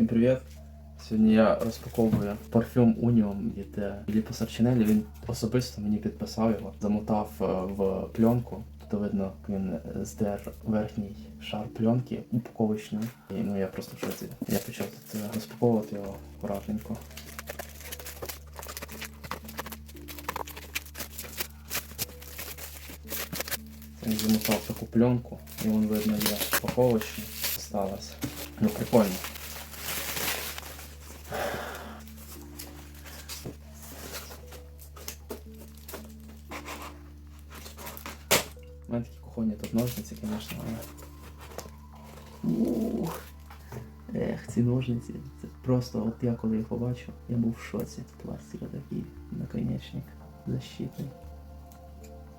Всім привіт! Сьогодні я розпаковую парфюм Union від е, Філіппа Сарчинелі. Він особисто мені підписав його, замотав е, в пленку. Тут видно, він е, здер верхній шар пленки упаковочний. І ну я просто в шоці. Я почав тут е, розпаковувати його акуратненько. Він замотав таку пленку, і вон видно є упаковочний. Осталось. Ну прикольно. У мене такі кухонні тут ножниці, звісно, але. Ух. Ех, ці ножниці. Це просто от я коли їх побачив, я був в шоці. Пластик такий наконечник защитний.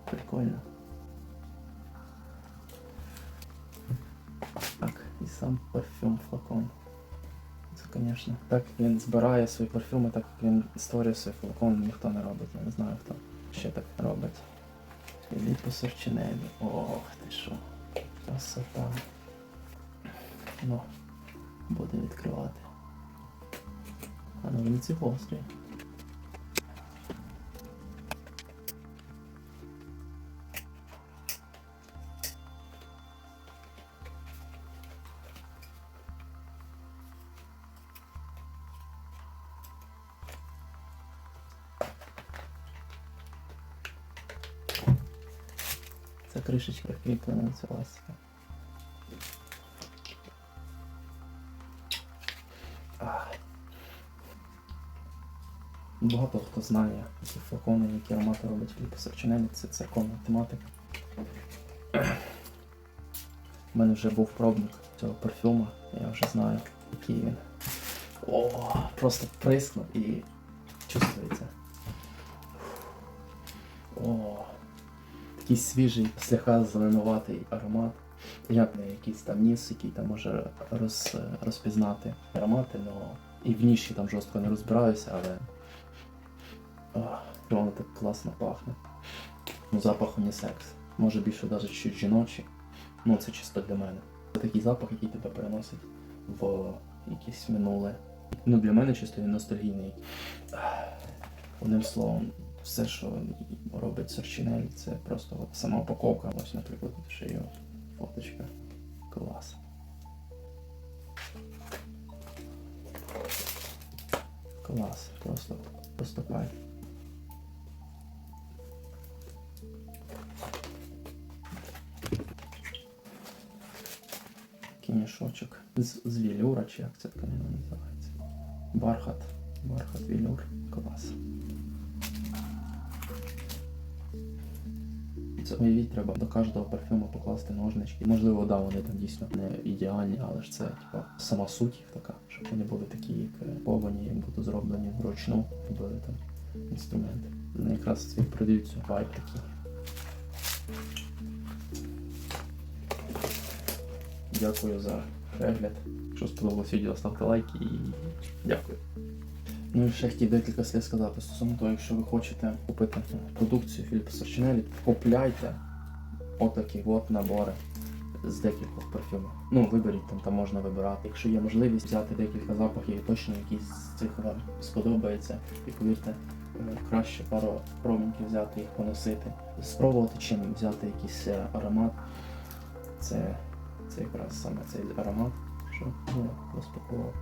Прикольно. Так, і сам парфюм флакон. Це, звісно. Так він збирає свої парфюми, так як він створює свій флакон, ніхто не робить. Я не знаю, хто ще так робить. Філіппо Сорчинелі. Ох ти що. Красота. Ну, буде відкривати. А ну ці гострі. Це кришечка кріплена на цю ластика. Багато хто знає, які флакони, які аромати робить Філіппо Сарчинелі, це церковна тематика. У мене вже був пробник цього парфюма, я вже знаю, який він. О, просто прискнув і чувствується. Такий свіжий, слегка зеленуватий аромат. Як не якийсь там ніс, який там може роз, розпізнати аромати, але і в ніші там жорстко не розбираюся, але Ох, воно так класно пахне. Ну, запах унісекс. Може більше навіть чуть жіночий. Ну це чисто для мене. Це такий запах, який тебе переносить в якесь минуле. Ну для мене чисто він ностальгійний. Одним словом, все, що робить Сарчинель, це просто сама упаковка. Ось, наприклад, ще є фоточка. Клас. Клас, просто, кайф. Такий з, з вілюра, чи як це тканина називається. Бархат. Бархат вілюр. Клас. Це уявіть, треба до кожного парфюму покласти ножнички. Можливо, да, вони там дійсно не ідеальні, але ж це типа сама суть їх така, щоб вони були такі, як е, повані, як будуть зроблені вручну, були там інструменти. Вони якраз ці продають цю вайб такий. Дякую за перегляд. Якщо сподобалось відео, ставте лайки і дякую. Ну і ще хотів декілька слів сказати стосовно того, якщо ви хочете купити продукцію Філіппа Сарчинелі, купляйте отакі от набори з декількох парфюмів. Ну, виберіть там, там можна вибирати. Якщо є можливість взяти декілька запахів, і точно якийсь з цих вам сподобається, і повірте, е, краще пару проміньків взяти їх поносити, спробувати чим взяти якийсь е, аромат. Це, це якраз саме цей аромат, що ну, розпакував.